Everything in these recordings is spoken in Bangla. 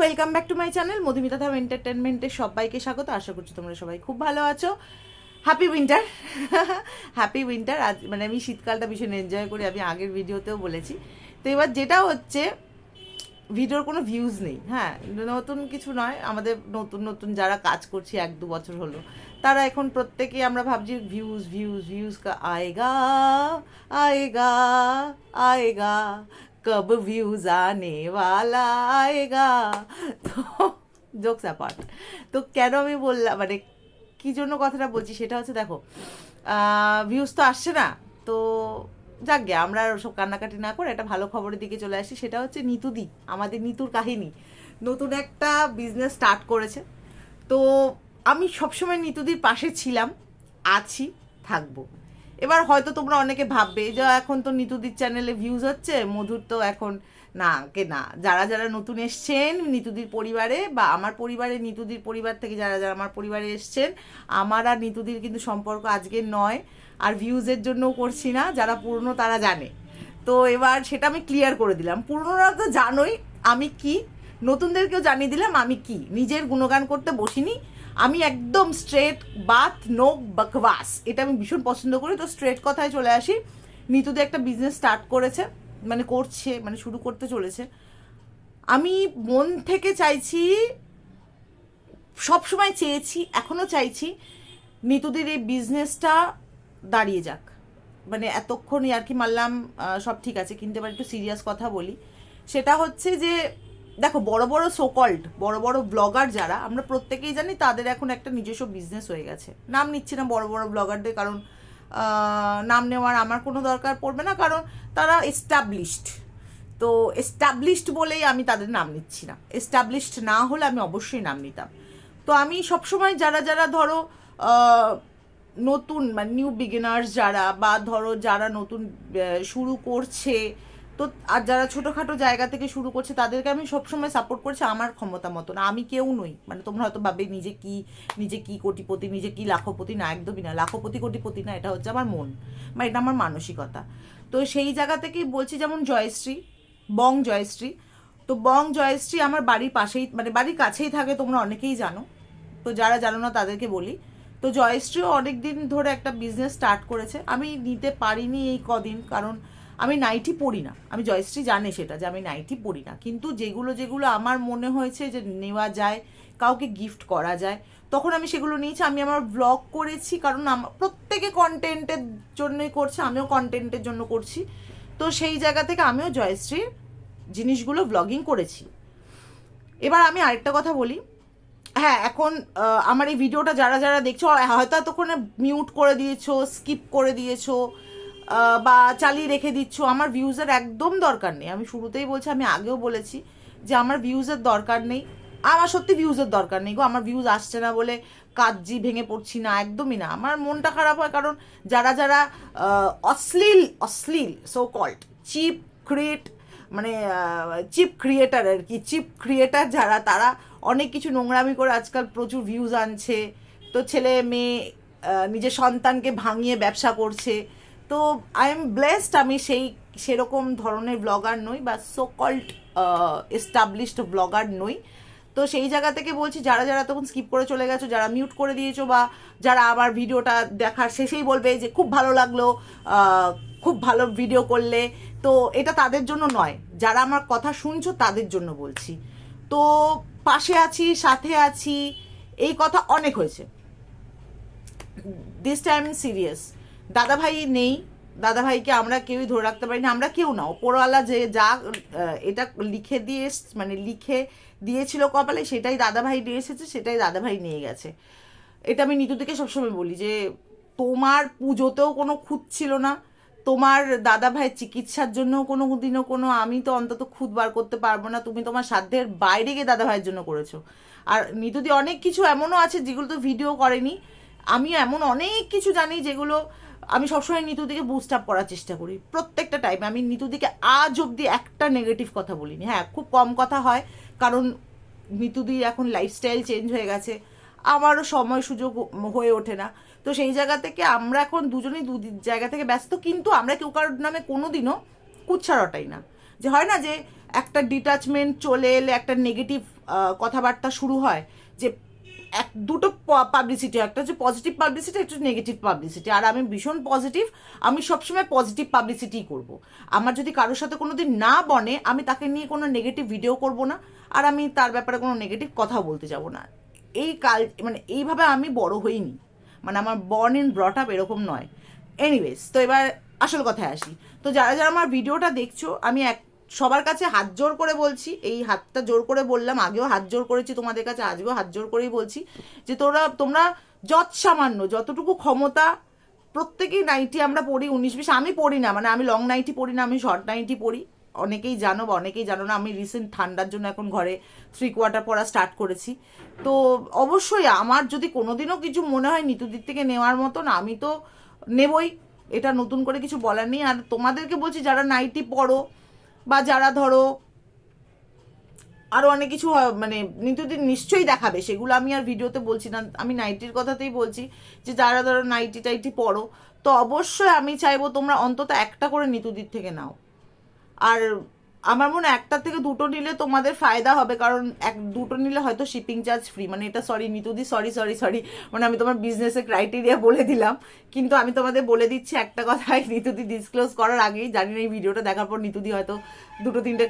Welcome back to my channel Madhumita Dham এন্টারটেনমেন্টের সবাইকে স্বাগত। আশা করছি তোমরা সবাই খুব ভালো আছো। হ্যাপি উইন্টার হ্যাপি উইন্টার আজ মানে আমি শীতকালটা ভীষণ এনজয় করি। আমি আগের ভিডিওতেও বলেছি। তো এবার যেটা হচ্ছে ভিডিওর কোনো ভিউজ নেই হ্যাঁ? নতুন কিছু নয়। আমাদের নতুন নতুন যারা কাজ করছি এক দু বছর হলো, তারা এখন প্রত্যেকে আমরা ভাবছি ভিউজ ভিউজ ভিউজ আয়েগা আয়েগা আয়েগা। কব ভিউজ আনে वाला আয়েগা তো জোকস অ্যাপার্ট তো কেন আমি বললাম মানে কি জন্য কথাটা বলছি সেটা হচ্ছে দেখো ভিউজ তো আসছে না, তো যাক গে, আমরা সব কান্নাকাটি না করে একটা ভালো খবরের দিকে চলে আসি, সেটা হচ্ছে নিতুদি আমাদের নিতুর কাহিনী। নতুন একটা বিজনেস স্টার্ট করেছে, তো আমি সবসময় নিতুদির পাশে ছিলাম, আছি, থাকব। এবার হয়তো তোমরা অনেকে ভাববে যে এখন তো নিতুদির চ্যানেলে ভিউজ হচ্ছে, মধুর তো এখন না, কে না। যারা যারা নতুন এসছেন নিতুদির পরিবারে বা আমার পরিবারে, নিতুদির পরিবার থেকে যারা যারা আমার পরিবারে এসছেন, আমার আর নিতুদির কিন্তু সম্পর্ক আজকে নয়, আর ভিউজের জন্যও করছি না, যারা পুরনো তারা জানে। তো এবার সেটা আমি ক্লিয়ার করে দিলাম। পুরনোরা তো জানোই আমি কি, নতুনদেরকেও জানিয়ে দিলাম আমি কি। নিজের গুণগান করতে বসিনি আমি একদম স্ট্রেট বাত নো বকবাস। এটা আমি ভীষণ পছন্দ করি। তো স্ট্রেট কথায় চলে আসি। নিতুদি একটা বিজনেস স্টার্ট করেছে মানে করছে মানে শুরু করতে চলেছে। আমি মন থেকে চাইছি, সবসময় চেয়েছি, এখনও চাইছি নিতুদের এই বিজনেসটা দাঁড়িয়ে যাক। মানে এতক্ষণ আর কি মারলাম সব ঠিক আছে, কিন্তু এবার একটু সিরিয়াস কথা বলি। সেটা হচ্ছে যে দেখো, বড় বড় সোকল্ড বড় বড় ব্লগার যারা, আমরা প্রত্যেকেই জানি তাদের এখন একটা নিজস্ব বিজনেস হয়ে গেছে। নাম নিচ্ছি না বড় বড় ব্লগারদের কারণ নাম নেওয়ার আমার কোনো দরকার পড়বে না, কারণ তারা এস্টাবলিশড তো এস্টাবলিশড বলেই আমি তাদের নাম নিচ্ছি না। এস্টাবলিশড না হলে আমি অবশ্যই নাম নিতাম। তো আমি সবসময় যারা যারা ধরো নতুন মানে নিউ বিগিনার্স যারা, বা ধরো যারা নতুন শুরু করছে তো আর যারা ছোটোখাটো জায়গা থেকে শুরু করছে, তাদেরকে আমি সবসময় সাপোর্ট করছি আমার ক্ষমতা মতো না আমি কেউ নই। মানে তোমরা হয়তো ভাবে নিজে কি নিজে কি কোটিপতি, নিজে কি লাখপতি? না, একদমই না। লাখপতি, কোটিপতি না, এটা হচ্ছে আমার মন। বা এটা আমার মানসিকতা। তো সেই জায়গা থেকেই বলছি, যেমন জয়শ্রী, বং জয়শ্রী। তো বং জয়শ্রী আমার বাড়ির পাশেই মানে বাড়ির কাছেই থাকে, তোমরা অনেকেই জানো। তো যারা জানো না, তাদেরকে বলি। তো জয়শ্রীও অনেক দিন ধরে একটা বিজনেস স্টার্ট করেছে। আমি নিতে পারিনি এই কদিন, কারণ আমি নাইটি পরি না। আমি জয়শ্রী জানে সেটা যে আমি নাইটি পড়ি না। কিন্তু যেগুলো যেগুলো আমার মনে হয়েছে যে নেওয়া যায়, কাউকে গিফট করা যায়, তখন আমি সেগুলো নিয়েছি। আমি আমার ব্লগ করেছি কারণ আমার প্রত্যেকে কন্টেন্টের জন্যই করছে, আমিও কন্টেন্টের জন্য করছি। তো সেই জায়গা থেকে আমিও জয়শ্রীর জিনিসগুলো ব্লগিং করেছি। এবার আমি আরেকটা কথা বলি। হ্যাঁ এখন আমার এই ভিডিওটা যারা যারা দেখছ, হয়তো এতক্ষণে মিউট করে দিয়েছ স্কিপ করে দিয়েছ বা চালিয়ে রেখে দিচ্ছ, আমার ভিউজের একদম দরকার নেই। আমি শুরুতেই বলছি, আমি আগেও বলেছি যে আমার ভিউজের দরকার নেই। আমার সত্যি ভিউজের দরকার নেই গো, আমার ভিউজ আসছে না বলে কাজজি ভেঙে পড়ছি না, একদমই না। আমার মনটা খারাপ হয় কারণ যারা যারা অশ্লীল অশ্লীল সো কল্ড চিপ ক্রিয়েট মানে চিপ ক্রিয়েটার আর কি চিপ ক্রিয়েটার যারা, তারা অনেক কিছু নোংরামি করে আজকাল প্রচুর ভিউজ আনছে। তো ছেলে, মেয়ে নিজের সন্তানকে ভাঙিয়ে ব্যবসা করছে। তো আই এম ব্লেসড আমি সেই সেরকম ধরনের ব্লগার নই বা সো কল্ড এস্টাবলিশড ব্লগার নই। তো সেই জায়গা থেকে বলছি, যারা যারা তখন স্কিপ করে চলে গেছো, যারা মিউট করে দিয়েছ বা যারা আমার ভিডিওটা দেখার শেষেই বলবে যে খুব ভালো লাগল খুব ভালো ভিডিও করলে। তো এটা তাদের জন্য নয়, যারা আমার কথা শুনছো তাদের জন্য বলছি। তো পাশে আছি, সাথে আছি, এই কথা অনেক হয়েছে। দিস টাইম সিরিয়াস দাদা ভাই নেই দাদা ভাইকে আমরা কেউই ধরে রাখতে পারি না আমরা কেউ না, ওপরওয়ালা যে যা এটা লিখে দিয়ে মানে লিখে দিয়েছিল কপালে, সেটাই দাদা ভাই নিয়ে এসেছে, সেটাই দাদা ভাই নিয়ে গেছে। এটা আমি নিতুদিকে সবসময় বলি যে, তোমার পুজোতেও কোনো খুঁত ছিল না, তোমার দাদা ভাইয়ের চিকিৎসার জন্য কোনো দিনও কোনো, আমি তো অন্তত খুদ বার করতে পারব না, তুমি তোমার সাধ্যের বাইরে গিয়ে দাদা ভাইয়ের জন্য করেছ। আর নিতুদি অনেক কিছু এমনও আছে, যেগুলো তো ভিডিও করেনি আমি এমন অনেক কিছু জানি যেগুলো আমি সবসময় নিতুদিকে বুস্ট আপ করার চেষ্টা করি, প্রত্যেকটা টাইমে আমি নিতুদিকে আজ অবধি একটা নেগেটিভ কথা বলিনি। হ্যাঁ খুব কম কথা হয়, কারণ নিতুদির এখন লাইফস্টাইল চেঞ্জ হয়ে গেছে, আমারও সময় সুযোগ হয়ে ওঠে না। তো সেই জায়গা থেকে আমরা এখন দুজনেই দু জায়গা থেকে ব্যস্ত, কিন্তু আমরা কেউ কারোর নামে কোনো দিনও কুচ্ছা রটাই না। যে হয় না যে একটা ডিটাচমেন্ট চলে এলে একটা নেগেটিভ কথাবার্তা শুরু হয়, যে এক, দুটো পাবলিসিটি একটা হচ্ছে পজিটিভ পাবলিসিটি একটা নেগেটিভ পাবলিসিটি আর আমি ভীষণ পজিটিভ আমি সবসময় পজিটিভ পাবলিসিটিই করব। আমার যদি কারোর সাথে কোনো দিন না বনে, আমি তাকে নিয়ে কোনো নেগেটিভ ভিডিও করব না, আর আমি তার ব্যাপারে কোনো নেগেটিভ কথা বলতে যাব না। এই কাল মানে এইভাবে আমি বড় হইনি। মানে আমার বর্ন ইন ব্রট আপ এরকম নয়। এনিওয়েজ তো এবার আসল কথায় আসি। তো যারা যারা আমার ভিডিওটা দেখছ, আমি এক সবার কাছে হাত জোর করে বলছি, এই হাতটা জোর করে বললাম, আগেও হাত জোর করেছি তোমাদের কাছে, আজকেও হাত জোর করেই বলছি যে তোরা, তোমরা যৎ সামান্য যতটুকু ক্ষমতা প্রত্যেকেই নাইটি আমরা পড়ি, উনিশ বিশ, আমি পড়ি না মানে আমি লং নাইটি পড়ি না, আমি শর্ট নাইটি পড়ি। অনেকেই জানো বা অনেকেই জানো না, আমি রিসেন্ট ঠান্ডার জন্য এখন ঘরে থ্রি কোয়ার্টার পরা স্টার্ট করেছি। তো অবশ্যই আমার যদি কোনোদিনও কিছু মনে হয় নিতুদির থেকে নেওয়ার মতন, আমি তো নেবই। এটা নতুন করে কিছু বলার নেই। আর তোমাদেরকে বলছি, যারা নাইটি পড়ো বা যারা ধরো আরও অনেক কিছু মানে নিত্যদিন নিশ্চয়ই দেখাবে, সেগুলো আমি আর ভিডিওতে বলছি না, আমি নাইটির কথাতেই বলছি যে যারা ধরো নাইটি টাইটি পড়ো, তো অবশ্যই আমি চাইব তোমরা অন্তত একটা করে নিতুদির থেকে নাও। আর আমার মনে একটা থেকে দুটো নিলে তোমাদের ফায়দা হবে, কারণ এক, দুটো নিলে হয়তো শিপিং চার্জ ফ্রি মানে এটা সরি নিতুদি সরি সরি সরি মানে আমি তোমার বিজনেসের ক্রাইটেরিয়া বলে দিলাম। কিন্তু আমি তোমাদের বলে দিচ্ছি একটা কথাই, নিতুদি ডিসক্লোজ করার আগেই। জানি না এই ভিডিওটা দেখার পর নিতুদি হয়তো দুটো তিনটে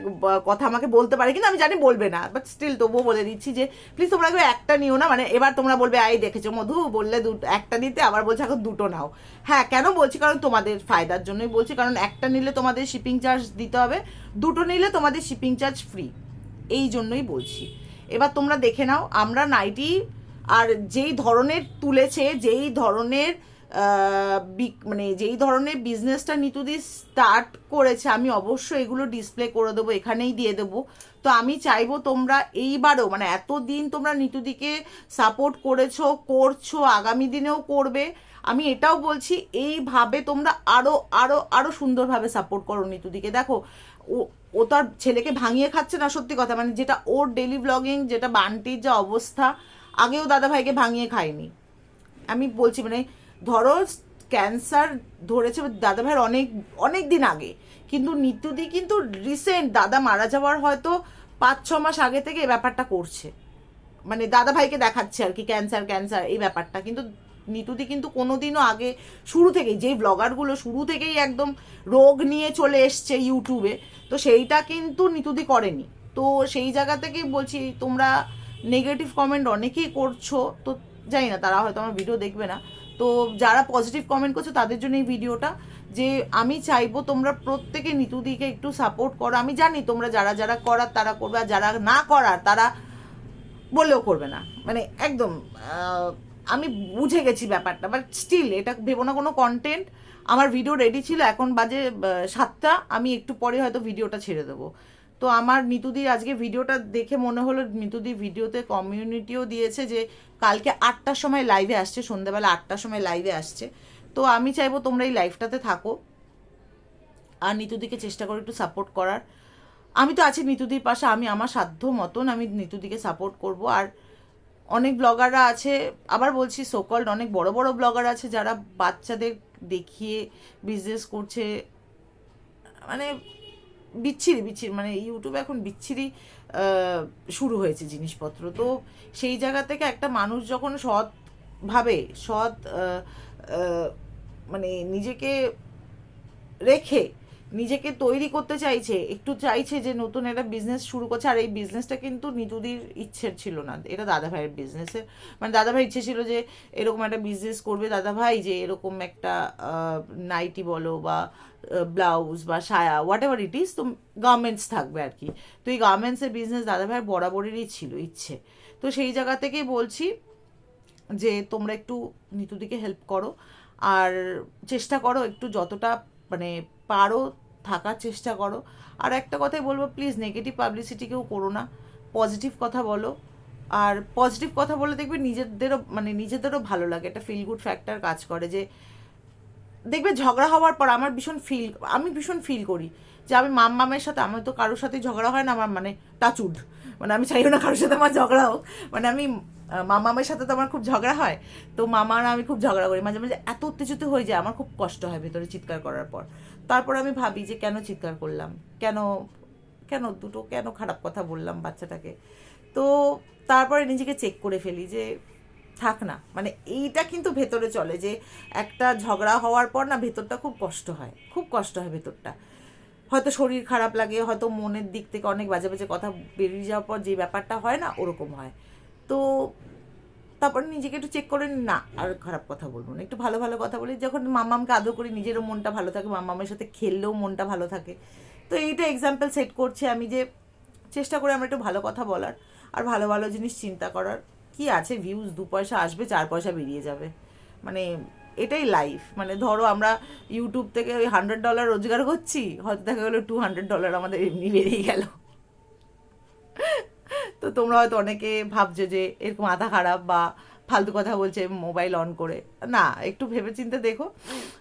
কথা আমাকে বলতে পারে, কিন্তু আমি জানি বলবে না। বাট স্টিল তবুও বলে দিচ্ছি যে প্লিজ তোমরা কেউ একটা নিও না মানে এবার তোমরা বলবে আই দেখেছ মধু? বললে দুটো একটা নিতে আবার বলছে, এখন দুটো নাও। হ্যাঁ কেন বলছি? কারণ তোমাদের ফায়দার জন্যই বলছি, কারণ একটা নিলে তোমাদের শিপিং চার্জ দিতে হবে, দুটো নিলে তোমাদের শিপিং চার্জ ফ্রি এই জন্যই বলছি। এবার তোমরা দেখে নাও, আমরা নাইটি আর যেই ধরনের তুলেছে, যেই ধরনের মানে যেই ধরনের বিজনেসটা নিতুদি স্টার্ট করেছে, আমি অবশ্যই এগুলো ডিসপ্লে করে দেবো, এখানেই দিয়ে দেবো। তো আমি চাইব তোমরা এইবারও মানে এতদিন তোমরা নিতুদিকে সাপোর্ট করেছ, করছ, আগামী দিনেও করবে। আমি এটাও বলছি, এইভাবে তোমরা আরও আরও আরও সুন্দরভাবে সাপোর্ট করো নিতুদিকে দেখো, ও ও তার ছেলেকে ভাঙিয়ে খাচ্ছে না, সত্যি কথা। মানে যেটা ওর ডেলি ব্লগিং যেটা বান্টির যা অবস্থা, আগেও দাদা ভাইকে ভাঙিয়ে খায়নি। আমি বলছি মানে ধরো ক্যান্সার ধরেছে দাদা ভাইয়ের অনেক অনেক দিন আগে। কিন্তু নিত্যদি কিন্তু রিসেন্ট দাদা মারা যাওয়ার হয়তো পাঁচ, ছ মাস আগে থেকে এই ব্যাপারটা করছে। মানে দাদা ভাইকে দেখাচ্ছে আর কি ক্যান্সার ক্যান্সার এই ব্যাপারটা। কিন্তু নিতুদি কিন্তু কোনোদিনও আগে, শুরু থেকেই, যেই ব্লগারগুলো শুরু থেকেই একদম রোগ নিয়ে চলে এসছে ইউটিউবে তো সেইটা কিন্তু নিতুদি করেনি। তো সেই জায়গা থেকেই বলছি, তোমরা নেগেটিভ কমেন্ট অনেকেই করছ। তো জানি না, তারা হয়তো আমার ভিডিও দেখবে না। তো যারা পজিটিভ কমেন্ট করছ তাদের জন্য এই ভিডিওটা যে আমি চাইব তোমরা প্রত্যেকে নিতুদিকে একটু সাপোর্ট করো। আমি জানি তোমরা যারা যারা করার তারা করবে, আর যারা না করার তারা বলেও করবে না। মানে একদম আমি বুঝে গেছি ব্যাপারটা বাট স্টিল এটা ভেবো না কোনো কন্টেন্ট আমার ভিডিও রেডি ছিল, এখন বাজে সাতটা, আমি একটু পরে হয়তো ভিডিওটা ছেড়ে দেবো। তো আমার নিতুদির আজকে ভিডিওটা দেখে মনে হলো নিতুদি ভিডিওতে কমিউনিটিও দিয়েছে যে কালকে আটটার সময় লাইভে আসছে, সন্ধ্যাবেলা আটটার সময় লাইভে আসছে। তো আমি চাইব তোমরা এই লাইভটাতে থাকো আর নিতুদিকে চেষ্টা করো একটু সাপোর্ট করার। আমি তো আছি নিতুদির পাশে, আমি আমার সাধ্য মতন আমি নিতুদিকে সাপোর্ট করব। আর অনেক ব্লগাররা আছে, আবার বলছি সোকল্ড অনেক বড় বড় ব্লগার আছে যারা বাচ্চাদের দেখিয়ে বিজনেস করছে। মানে বিচ্ছিরি বিচ্ছিরি মানে ইউটিউবে এখন বিচ্ছিরি শুরু হয়েছে জিনিসপত্র। তো সেই জায়গা থেকে একটা মানুষ যখন সৎভাবে সৎ মানে নিজেকে রেখে নিজেকে তৈরি করতে চাইছে, একটু চাইছে যে নতুন একটা বিজনেস শুরু করছে, আর এই বিজনেসটা কিন্তু নিতুদির ইচ্ছের ছিল না। এটা দাদা ভাইয়ের বিজনেসের মানে দাদা ভাই ইচ্ছে ছিল যে এরকম একটা বিজনেস করবে। দাদা ভাই যে এরকম একটা নাইটি বলো বা ব্লাউজ বা সায়া হোয়াট এভার ইট ইজ তো গার্মেন্টস থাকবে আর কি। তো এই গার্মেন্টসের বিজনেস দাদা ভাইয়ের বরাবরেরই ছিল ইচ্ছে। তো সেই জায়গা থেকেই বলছি যে তোমরা একটু নিতুদিকে হেল্প করো, আর চেষ্টা করো একটু যতটা মানে পারো, থাকার চেষ্টা করো। আর একটা কথাই বলব প্লিজ নেগেটিভ পাবলিসিটি কেউ করো না। পজিটিভ কথা বলো। আর পজিটিভ কথা বলে দেখবে নিজেদেরও মানে নিজেদেরও ভালো লাগে। একটা ফিল গুড ফ্যাক্টর কাজ করে যে, দেখবে ঝগড়া হওয়ার পর আমার ভীষণ ফিল আমি ভীষণ ফিল করি যে আমি মাম মামের সাথে আমার তো কারোর সাথে ঝগড়া হয় না, আমার মানে টাচুড মানে আমি চাইও না কারোর সাথে আমার ঝগড়া হোক। মানে আমি আহ, মাম মামের সাথে তো আমার খুব ঝগড়া হয় তো মামা আমি খুব ঝগড়া করি। মাঝে মাঝে এত উত্তেজিত হয়ে যায় আমার খুব কষ্ট হয় ভেতরে চিৎকার করার পর। তারপর আমি ভাবি যে কেন চিৎকার করলাম? কেন কেন দুটো কেন খারাপ কথা বললাম বাচ্চাটাকে? তো তারপরে নিজেকে চেক করে ফেলি যে থাক না। মানে এইটা কিন্তু ভেতরে চলে যে একটা ঝগড়া হওয়ার পর না ভেতরটা খুব কষ্ট হয়। খুব কষ্ট হয় ভেতরটা। হয়তো শরীর খারাপ লাগে, হয়তো মনের দিক থেকে অনেক বাজে বাজে কথা বেরিয়ে যাওয়ার পর যে ব্যাপারটা হয় না, ওরকম হয়। তো তারপরে নিজেকে একটু চেক করে না, আর খারাপ কথা বলব না। একটু ভালো ভালো কথা বলি, যখন মাম্মামকে আদর করি, নিজেরও মনটা ভালো থাকে মাম্মামের সাথে খেললেও মনটা ভালো থাকে। তো এইটা এক্সাম্পল সেট করছে আমি যে চেষ্টা করে আমরা একটু ভালো কথা বলার আর ভালো ভালো জিনিস চিন্তা করার। কি আছে ভিউজ দু পয়সা আসবে, চার পয়সা বেরিয়ে যাবে। মানে এটাই লাইফ মানে ধরো আমরা ইউটিউব থেকে ওই হান্ড্রেড ডলার রোজগার করছি, হয়তো দেখা গেলো টু হান্ড্রেড ডলার আমাদের এমনি বেরিয়ে গেল। তো তোমরা হয়তো অনেকে ভাবছ যে এরকম মাথা খারাপ বা ফালতু কথা বলছে মোবাইল অন করে। না, একটু ভেবে চিন্তে দেখো।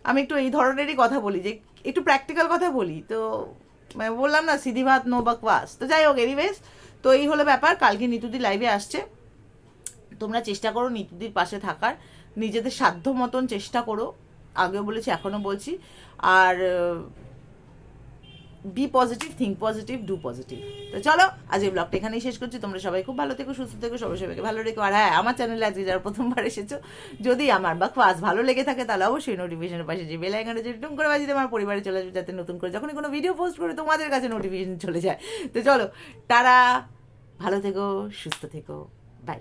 আমি একটু এই ধরনেরই কথা বলি যে একটু প্র্যাকটিক্যাল কথা বলি। তো মানে বললাম না, সিধি ভাত, নো বাকওয়াস তো যাই হোক এনিওয়েজ তো এই হলো ব্যাপার। কালকে নিতুদি লাইভে আসছে। তোমরা চেষ্টা করো নিতুদির পাশে থাকার। নিজেদের সাধ্য মতন চেষ্টা করো। আগেও বলেছি, এখনও বলছি। আর be positive think positive do positive তো চলো, আজ এই ব্লগটা এখানেই শেষ করছি। তোমরা সবাই খুব ভালো থেকো, সুস্থ থেকো, সবাই সবাইকে ভালো রেখো। আর হ্যাঁ আমার চ্যানেলে আজকে যারা প্রথমবার এসেছ, যদি আমার বা ক্লাস ভালো লেগে থাকে, তাহলে অবশ্যই নোটিফিকেশনের পাশে যে বেল আইকনটা যে টুম করে বাজিয়ে আমার পরিবারে চলে আসবে যাতে নতুন করে যখনই কোনো ভিডিও পোস্ট করে তোমাদের কাছে নোটিফিকেশন চলে যায়। তো চলো তারা ভালো থেকো, সুস্থ থেকো। বাই